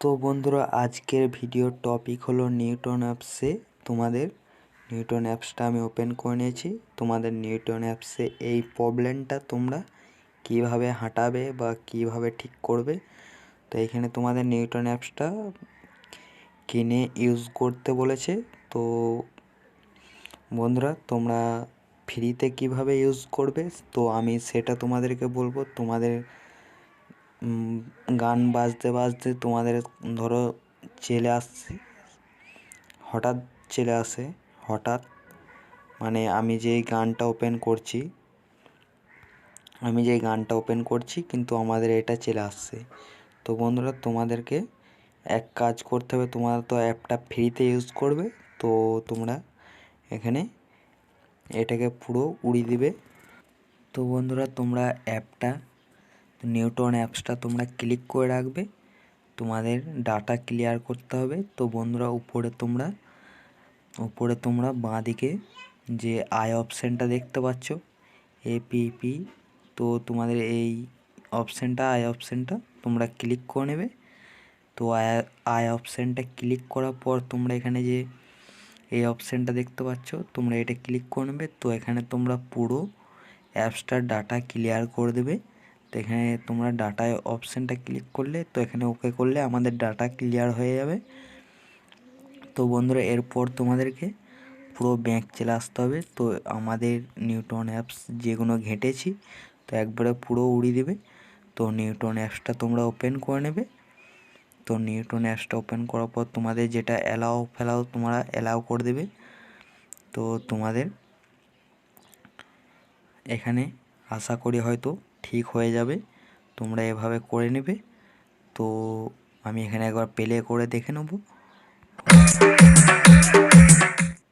তো বন্ধুরা, আজকের ভিডিওর টপিক হলো নিউটন অ্যাপসে তোমাদের। নিউটন অ্যাপসটা আমি ওপেন করে নিয়েছি। তোমাদের নিউটন অ্যাপসে এই প্রবলেমটা তোমরা কীভাবে হাঁটাবে বা কীভাবে ঠিক করবে? তো এখানে তোমাদের নিউটন অ্যাপসটা কিনে ইউজ করতে বলেছে। তো বন্ধুরা, তোমরা ফ্রিতে কীভাবে ইউজ করবে? তো আমি সেটা তোমাদেরকে বলব। তোমাদের গান বাজতে বাজতে তোমাদের ধরো চলে আসছে। হঠাৎ চলে আসে, হঠাৎ। মানে আমি যেই গানটা ওপেন করছি, আমি যেই গানটা ওপেন করছি, কিন্তু আমাদের এটা চলে আসছে। তো বন্ধুরা, তোমাদেরকে এক কাজ করতে হবে তোমরা তো অ্যাপটা ফ্রিতে ইউজ করবে, তো তোমরা এখানে এটাকে পুরো উড়িয়ে দিবে। তো বন্ধুরা, তোমরা অ্যাপটা নিউটন অ্যাপসটা তোমরা ক্লিক করে রাখবে। তোমাদের ডাটা ক্লিয়ার করতে হবে। তো বন্ধুরা, উপরে তোমরা উপরে তোমরা বাঁ দিকে যে আই অপশানটা দেখতে পাচ্ছ এ এপিপি তো তোমাদের এই অপশানটা আই অপশানটা তোমরা ক্লিক করে নেবে। তো আই অপশানটা ক্লিক করার পর তোমরা এখানে যে এই অপশানটা দেখতে পাচ্ছ, তোমরা এটা ক্লিক করে নেবে। তো এখানে তোমরা পুরো অ্যাপসটার ডাটা ক্লিয়ার করে দেবে। তো এখানে তোমরা ডাটা অপশানটা ক্লিক করলে, তো এখানে ওকে করলে আমাদের ডাটা ক্লিয়ার হয়ে যাবে। তো বন্ধুরা, এরপর তোমাদেরকে পুরো ব্যাঙ্ক চলে আসতে হবে। তো আমাদের নিউটন অ্যাপস যেগুলো ঘেঁটেছি, তো একবারে পুরো উড়িয়ে দেবে। তো নিউটন অ্যাপসটা তোমরা ওপেন করে নেবে। তো নিউটন অ্যাপসটা ওপেন করার পর তোমাদের যেটা অ্যালাও ফেলাও তোমরা অ্যালাও করে দেবে। তো তোমাদের এখানে আশা করি হয়তো ঠিক হয়ে যাবে, তোমরা এভাবে করে নেবে। তো আমি এখানে একবার প্লে করে দেখে নেব।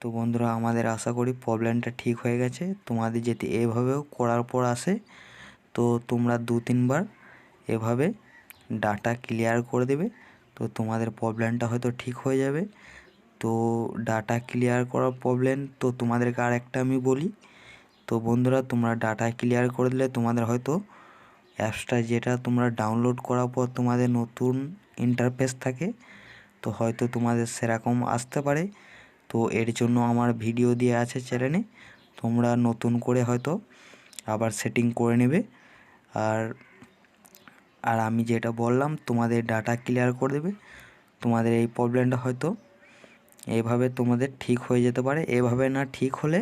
তো বন্ধুরা, আমাদের আশা করি প্রবলেমটা ঠিক হয়ে গেছে। তোমাদের যদি এভাবেও করার পর আসে। তো তোমরা দু তিনবার এভাবে ডাটা ক্লিয়ার করে দেবে। তো তোমাদের প্রবলেমটা হয়তো ঠিক হয়ে যাবে। তো ডাটা ক্লিয়ার করার প্রবলেম তো তোমাদেরকে আর একটা আমি বলি। তো বন্ধুরা, তোমরা ডাটা ক্লিয়ার করে দিলে তোমাদের হয়তো অ্যাপসটা যেটা তোমরা ডাউনলোড করার পর তোমাদের নতুন ইন্টারফেস থাকে, তো হয়তো তোমাদের সেরকম আসতে পারে। তো এর জন্য আমার ভিডিও দিয়ে আছে চ্যানেলে তোমরা নতুন করে হয়তো আবার সেটিং করে নেবে। আর আর আমি যেটা বললাম, তোমাদের ডাটা ক্লিয়ার করে দেবে, তোমাদের এই প্রবলেমটা হয়তো এইভাবে তোমাদের ঠিক হয়ে যেতে পারে। এভাবে না ঠিক হলে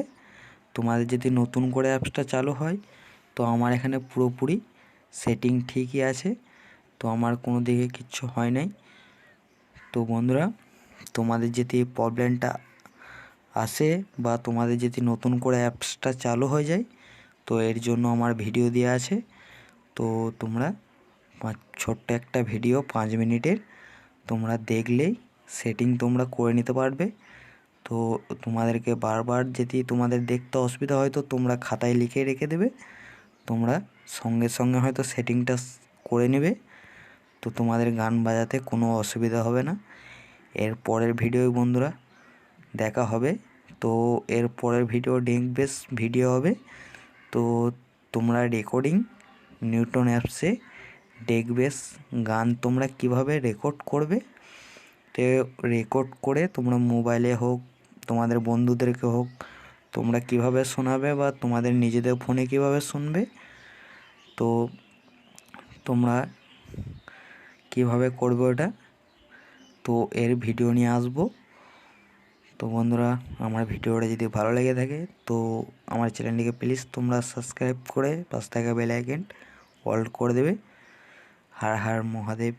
তোমাদের যদি নতুন করে অ্যাপসটা চালু হয়, তো আমার এখানে পুরোপুরি সেটিং ঠিকই আছে। তো আমার কোনো দিকে কিচ্ছু হয় নাই। তো বন্ধুরা, তোমাদের যদি প্রবলেমটা আসে বা তোমাদের যদি নতুন করে অ্যাপসটা চালু হয়ে যায়, তো এর জন্য আমার ভিডিও দেওয়া আছে। তো তোমরা ছোট্ট একটা ভিডিও, পাঁচ মিনিটের তোমরা দেখলেই সেটিং তোমরা করে নিতে পারবে। তো তোমাদেরকে বারবার যদি তোমাদের দেখতে অসুবিধা হয় তো তোমরা খাতায় লিখে রেখে দেবে। তোমরা সঙ্গে সঙ্গে হয়তো সেটিংটা করে নেবে। তো তোমাদের গান বাজাতে কোনো অসুবিধা হবে না। এর পরের ভিডিও বন্ধুরা দেখা হবে। তো এর পরের ভিডিও ডেঙ্ক বেস ভিডিও হবে। তো তোমরা রেকর্ডিং নিউটন অ্যাপসে ডেক বেস গান তোমরা কীভাবে রেকর্ড করবে? তো রেকর্ড করে তোমরা মোবাইলে হোক তোমাদের বন্ধুদেরকে হোক, তোমরা কীভাবে শোনাবে বা তোমাদের নিজেদের ফোনে কীভাবে শুনবে? তো তোমরা কীভাবে করবে ওটা? তো এর ভিডিও নিয়ে আসব। তো বন্ধুরা, আমার ভিডিওটা যদি ভালো লেগে থাকে, তো আমার চ্যানেলটিকে প্লিজ তোমরা সাবস্ক্রাইব করে পাশ থাকা বেল আইকন অল করে দেবে। হার হার মহাদেব।